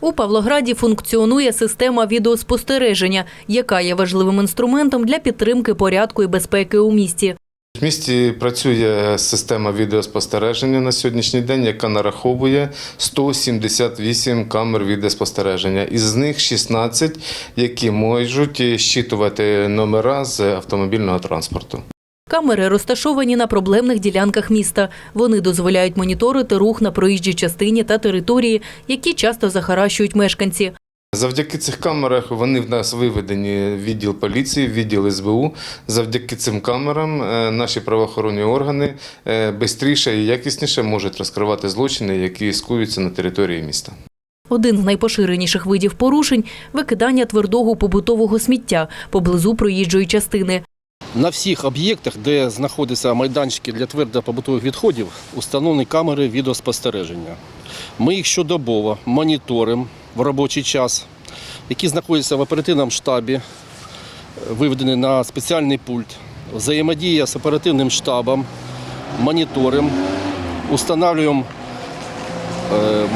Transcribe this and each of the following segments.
У Павлограді функціонує система відеоспостереження, яка є важливим інструментом для підтримки порядку і безпеки у місті. В місті працює система відеоспостереження на сьогоднішній день, яка нараховує 178 камер відеоспостереження. Із них 16, які можуть щитувати номера з автомобільного транспорту. Камери розташовані на проблемних ділянках міста. Вони дозволяють моніторити рух на проїжджій частині та території, які часто захаращують мешканці. Завдяки цих камерах вони в нас виведені в відділ поліції, в відділ СБУ. Завдяки цим камерам е, наші правоохоронні органи швидше і якісніше можуть розкривати злочини, які скуються на території міста. Один з найпоширеніших видів порушень викидання твердого побутового сміття поблизу проїжджої частини. На всіх об'єктах, де знаходяться майданчики для твердопобутових відходів, установлені камери відеоспостереження. Ми їх щодобово моніторимо в робочий час, які знаходяться в оперативному штабі, е, виведені на спеціальний пульт. Взаємодія з оперативним штабом, моніторимо, установлюємо е,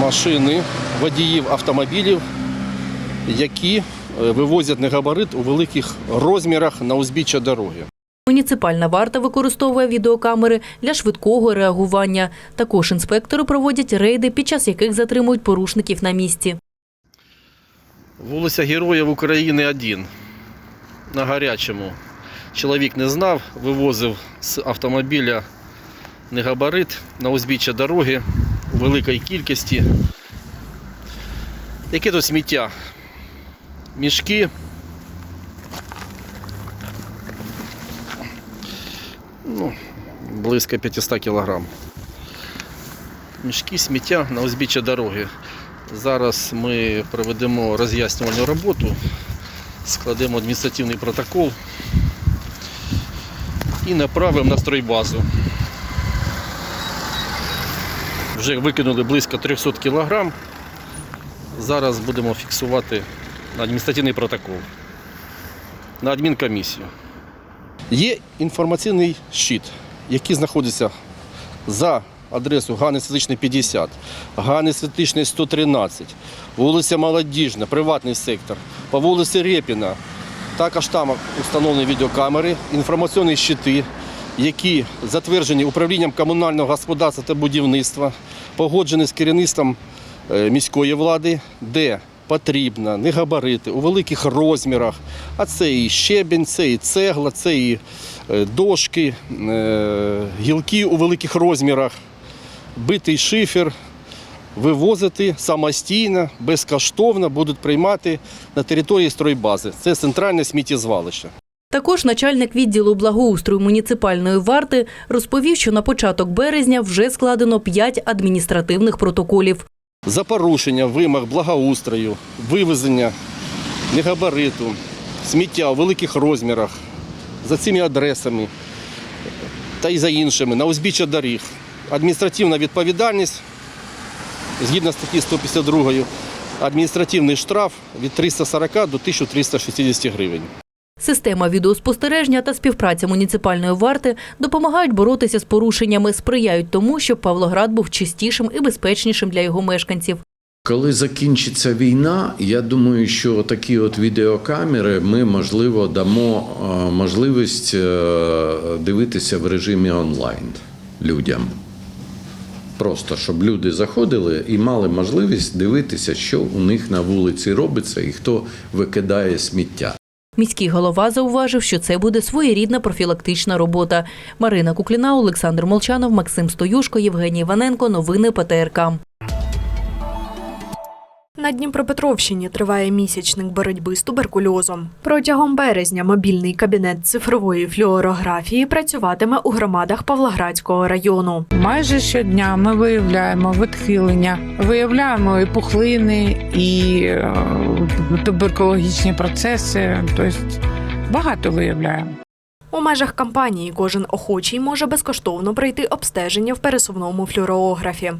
машини водіїв автомобілів, які вивозять негабарит у великих розмірах на узбіччя дороги. Муніципальна варта використовує відеокамери для швидкого реагування. Також інспектори проводять рейди, під час яких затримують порушників на місці. Вулиця Героїв України 1 на гарячому. Чоловік не знав, вивозив з автомобіля негабарит на узбіччя дороги у великій кількості. Яке то сміття? Мішки. Ну, близько 500 кг. Мішки сміття на узбіччя дороги. Зараз ми проведемо роз'яснювальну роботу, складемо адміністративний протокол і направимо на стройбазу. Вже викинули близько 300 кг. Зараз будемо фіксувати на адміністративний протокол, на адмінкомісію. Є інформаційний щит, який знаходиться за адресу Ганни Святичний 50, Ганни Святичний 113, вулиця Молодіжна, приватний сектор, по вулиці Рєпіна. Також там встановлені відеокамери, інформаційні щити, які затверджені управлінням комунального господарства та будівництва, погоджені з керівництвом е, міської влади, де потрібно не габарити у великих розмірах, а це і щебінь, це і цегла, це і е, дошки, е, гілки у великих розмірах, битий шифер вивозити самостійно, безкоштовно будуть приймати на території стройбази. Це центральне сміттєзвалище. Також начальник відділу благоустрою муніципальної варти розповів, що на початок березня вже складено 5 адміністративних протоколів. За порушення вимог благоустрою, вивезення негабариту, сміття у великих розмірах, за цими адресами та й за іншими, на узбіччя доріг. Адміністративна відповідальність згідно статті 152, адміністративний штраф від 340 до 1360 гривень. Система відеоспостереження та співпраця муніципальної варти допомагають боротися з порушеннями, сприяють тому, щоб Павлоград був чистішим і безпечнішим для його мешканців. Коли закінчиться війна, я думаю, що такі от відеокамери ми можливо дамо е, можливість е, дивитися в режимі онлайн людям. Просто щоб люди заходили і мали можливість дивитися, що у них на вулиці робиться і хто викидає сміття. Міський голова зауважив, що це буде своєрідна профілактична робота. Марина Кукліна, Олександр Молчанов, Максим Стоюшко, Євгеній Іваненко. Новини ПТРК. На Дніпропетровщині триває місячник боротьби з туберкульозом. Протягом березня мобільний кабінет цифрової флюорографії працюватиме у громадах Павлоградського району. Майже щодня ми виявляємо відхилення, виявляємо і пухлини, і е, туберкологічні процеси. Тобто багато виявляємо. У межах кампанії кожен охочий може безкоштовно пройти обстеження в пересувному флюорографі.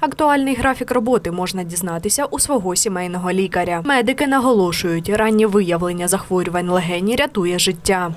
Актуальний графік роботи можна дізнатися у свого сімейного лікаря. Медики наголошують, раннє виявлення захворювань легені рятує життя.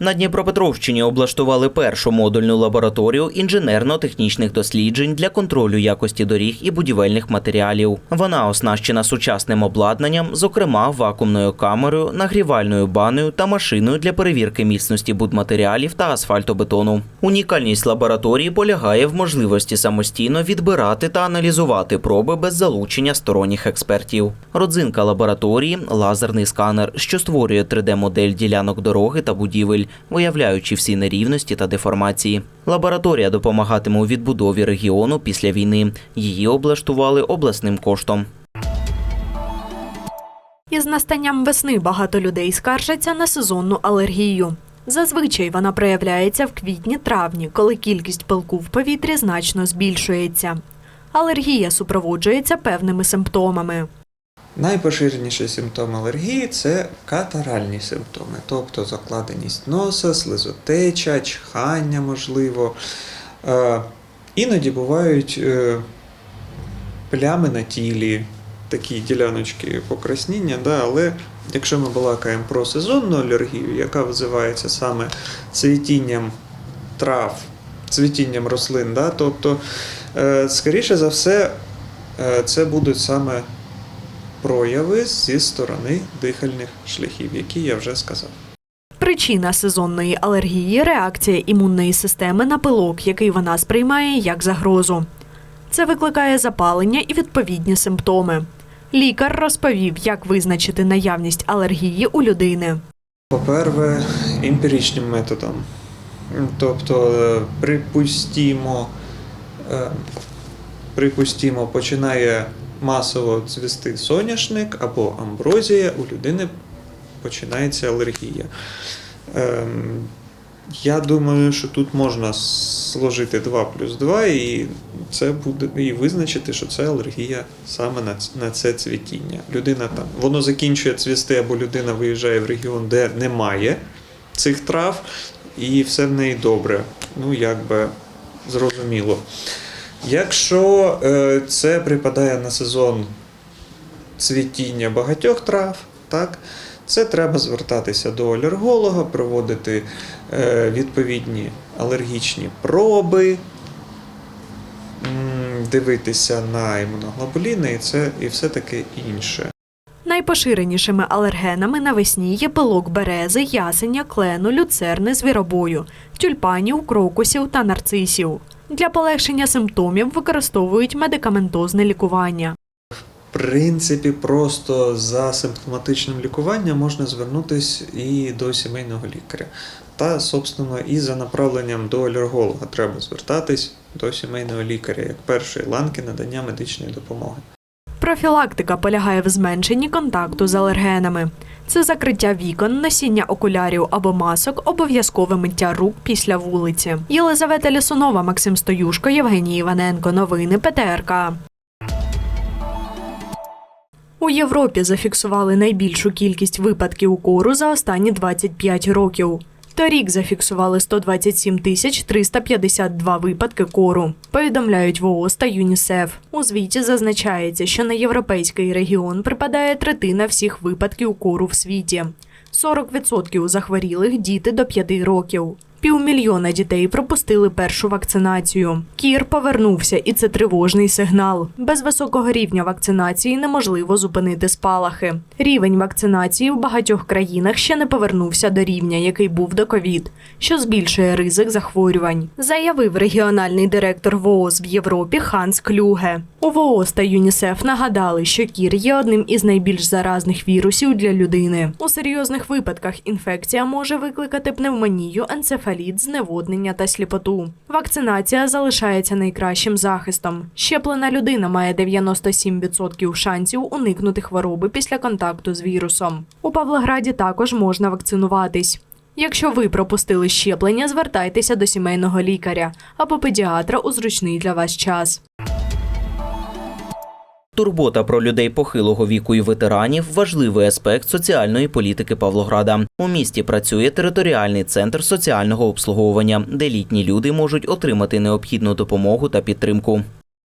На Дніпропетровщині облаштували першу модульну лабораторію інженерно-технічних досліджень для контролю якості доріг і будівельних матеріалів. Вона оснащена сучасним обладнанням, зокрема вакуумною камерою, нагрівальною баною та машиною для перевірки міцності будматеріалів та асфальтобетону. Унікальність лабораторії полягає в можливості самостійно відбирати та аналізувати проби без залучення сторонніх експертів. Родзинка лабораторії лазерний сканер, що створює 3D-модель ділянок дороги та будівель, виявляючи всі нерівності та деформації. Лабораторія допомагатиме у відбудові регіону після війни. Її облаштували обласним коштом. Із настанням весни багато людей скаржаться на сезонну алергію. Зазвичай вона проявляється в квітні-травні, коли кількість пилку в повітрі значно збільшується. Алергія супроводжується певними симптомами. Найпоширеніший симптом алергії це катаральні симптоми, тобто закладеність носа, слизотеча, чхання, можливо. Е, іноді бувають е, плями на тілі, такі діляночки покрасніння, да, але якщо ми балакаємо про сезонну алергію, яка визивається саме цвітінням трав, цвітінням рослин, да, тобто, е, скоріше за все, це будуть саме прояви зі сторони дихальних шляхів, які я вже сказав. Причина сезонної алергії реакція імунної системи на пилок, який вона сприймає як загрозу. Це викликає запалення і відповідні симптоми. Лікар розповів, як визначити наявність алергії у людини. По-перше, емпіричним методом. Тобто, припустімо, е, припустімо, починає масово цвісти соняшник або амброзія, у людини починається алергія. Ем, Я думаю, що тут можна сложити 2 плюс 2 і це буде і визначити, що це алергія саме на, на це цвітіння. Людина там воно закінчує цвісти, або людина виїжджає в регіон, де немає цих трав, і все в неї добре. Ну, якби зрозуміло. Якщо е, це припадає на сезон цвітіння багатьох трав, так, це треба звертатися до алерголога, проводити е, відповідні алергічні проби, дивитися на імуноглобуліни і, це, і все таке інше. Найпоширенішими алергенами навесні є пилок берези, ясеня, клену, люцерни, звіробою, тюльпанів, крокусів та нарцисів. Для полегшення симптомів використовують медикаментозне лікування. В принципі, просто за симптоматичним лікуванням можна звернутися і до сімейного лікаря. Та, собственно, і за направленням до алерголога треба звертатись до сімейного лікаря як першої ланки надання медичної допомоги. Профілактика полягає в зменшенні контакту з алергенами. Це закриття вікон, носіння окулярів або масок, обов'язкове миття рук після вулиці. Єлизавета Лісунова, Максим Стоюшко, Євгеній Іваненко. Новини ПТРК. У Європі зафіксували найбільшу кількість випадків кору за останні 25 років. Торік зафіксували 127 тисяч 352 випадки кору. Повідомляють ВООЗ та ЮНІСЕФ. У звіті зазначається, що на європейський регіон припадає третина всіх випадків кору в світі. 40% захворілих діти до 5 років. Півмільйона дітей пропустили першу вакцинацію. Кір повернувся, і це тривожний сигнал. Без високого рівня вакцинації неможливо зупинити спалахи. Рівень вакцинації в багатьох країнах ще не повернувся до рівня, який був до ковід, що збільшує ризик захворювань, заявив регіональний директор ВООЗ в Європі Ханс Клюге. У ВООЗ та ЮНІСЕФ нагадали, що кір є одним із найбільш заразних вірусів для людини. У серйозних випадках інфекція може викликати пневмонію, енцефаліт, зневоднення та сліпоту. Вакцинація залишається найкращим захистом. Щеплена людина має 97% шансів уникнути хвороби після контакту з вірусом. У Павлограді також можна вакцинуватись. Якщо ви пропустили щеплення, звертайтеся до сімейного лікаря або педіатра у зручний для вас час. Турбота про людей похилого віку і ветеранів важливий аспект соціальної політики Павлограда. У місті працює територіальний центр соціального обслуговування, де літні люди можуть отримати необхідну допомогу та підтримку.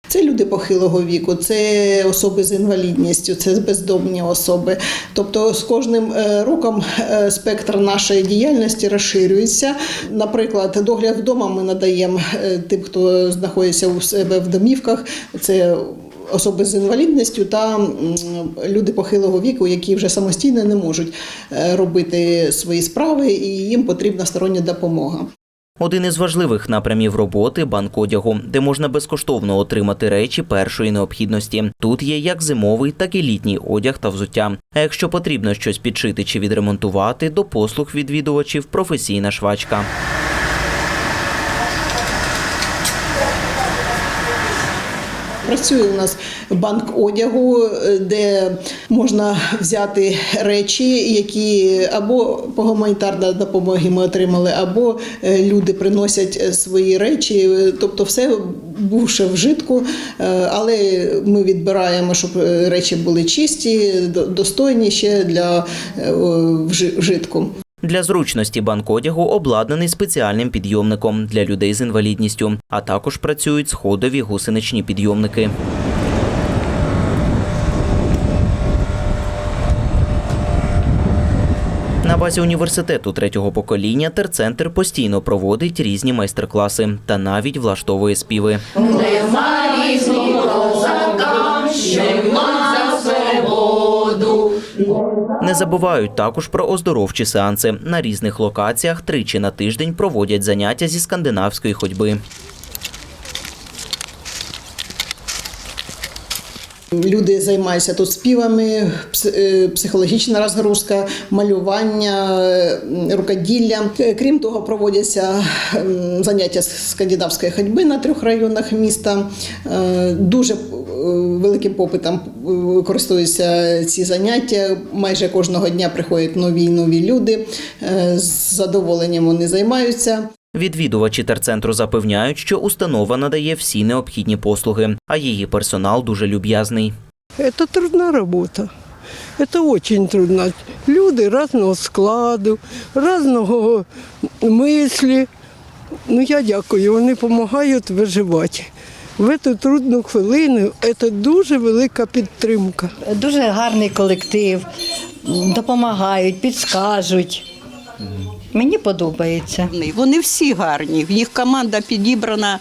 Це люди похилого віку, це особи з інвалідністю, це бездомні особи. Тобто з кожним е, роком е, спектр нашої діяльності розширюється. Наприклад, догляд вдома ми надаємо е, тим, хто знаходиться у себе в домівках. Це Особи з інвалідністю та люди похилого віку, які вже самостійно не можуть е, робити свої справи, і їм потрібна стороння допомога. Один із важливих напрямів роботи банк одягу, де можна безкоштовно отримати речі першої необхідності. Тут є як зимовий, так і літній одяг та взуття. А якщо потрібно щось підшити чи відремонтувати, до послуг відвідувачів професійна швачка. Працює у нас банк одягу, е, де можна взяти речі, які або по гуманітарній допомогі ми отримали, або е, люди приносять е, свої речі. Тобто, все бувши вжитку, але ми відбираємо, щоб речі були чисті, до- достойні ще для вжитку. Для зручності банк одягу обладнаний спеціальним підйомником для людей з інвалідністю, а також працюють сходові гусеничні підйомники. На базі університету третього покоління терцентр постійно проводить різні майстер-класи та навіть влаштовує співи. Не забувають також про оздоровчі сеанси. На різних локаціях тричі на тиждень проводять заняття зі скандинавської ходьби. Люди займаються тут співами, е, психологічна розгрузка, малювання, рукоділля. Е, Крім того, проводяться заняття з скандинавської ходьби на трьох районах міста. Е, Дуже великим попитом користуються ці заняття. Майже кожного дня приходять нові й нові люди. З задоволенням вони займаються. Відвідувачі терцентру запевняють, що установа надає всі необхідні послуги, а її персонал дуже люб'язний. Это трудна робота. Это очень трудно. Люди різного складу, різного мислі. Ну, я дякую, вони допомагають виживати. В цю трудну хвилину це дуже велика підтримка. Дуже гарний колектив, допомагають, підскажуть. Мені подобається. Вони всі гарні. В їх команда підібрана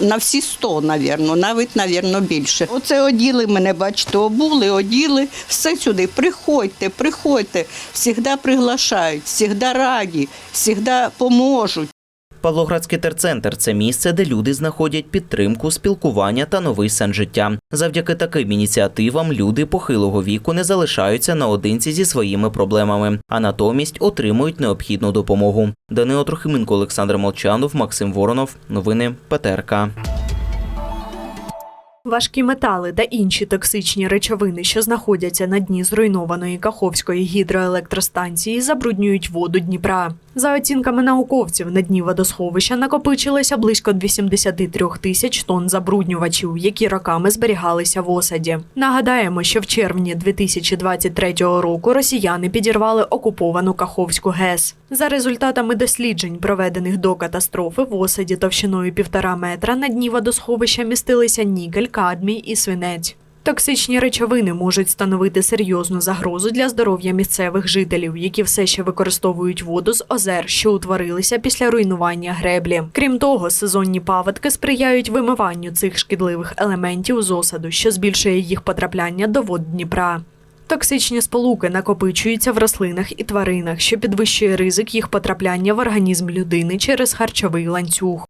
на всі 100, навірно, навіть, навірно, більше. Оце оділи мене, бачите, обули, оділи. Все сюди. Приходьте, приходьте. Всігда приглашають, завжди раді, завжди поможуть. Павлоградський терцентр це місце, де люди знаходять підтримку, спілкування та новий сенс життя. Завдяки таким ініціативам люди похилого віку не залишаються наодинці зі своїми проблемами, а натомість отримують необхідну допомогу. Данило Трохименко, Олександр Молчанов, Максим Воронов. Новини ПТРК. Важкі метали та інші токсичні речовини, що знаходяться на дні зруйнованої Каховської гідроелектростанції, забруднюють воду Дніпра. За оцінками науковців, на дні водосховища накопичилося близько 83 тисяч тонн забруднювачів, які роками зберігалися в осаді. Нагадаємо, що в червні 2023 року росіяни підірвали окуповану Каховську ГЕС. За результатами досліджень, проведених до катастрофи, в осаді товщиною півтора метра на дні водосховища містилися нікель, кадмій і свинець. Токсичні речовини можуть становити серйозну загрозу для здоров'я місцевих жителів, які все ще використовують воду з озер, що утворилися після руйнування греблі. Крім того, сезонні паводки сприяють вимиванню цих шкідливих елементів з осаду, що збільшує їх потрапляння до вод Дніпра. Токсичні сполуки накопичуються в рослинах і тваринах, що підвищує ризик їх потрапляння в організм людини через харчовий ланцюг.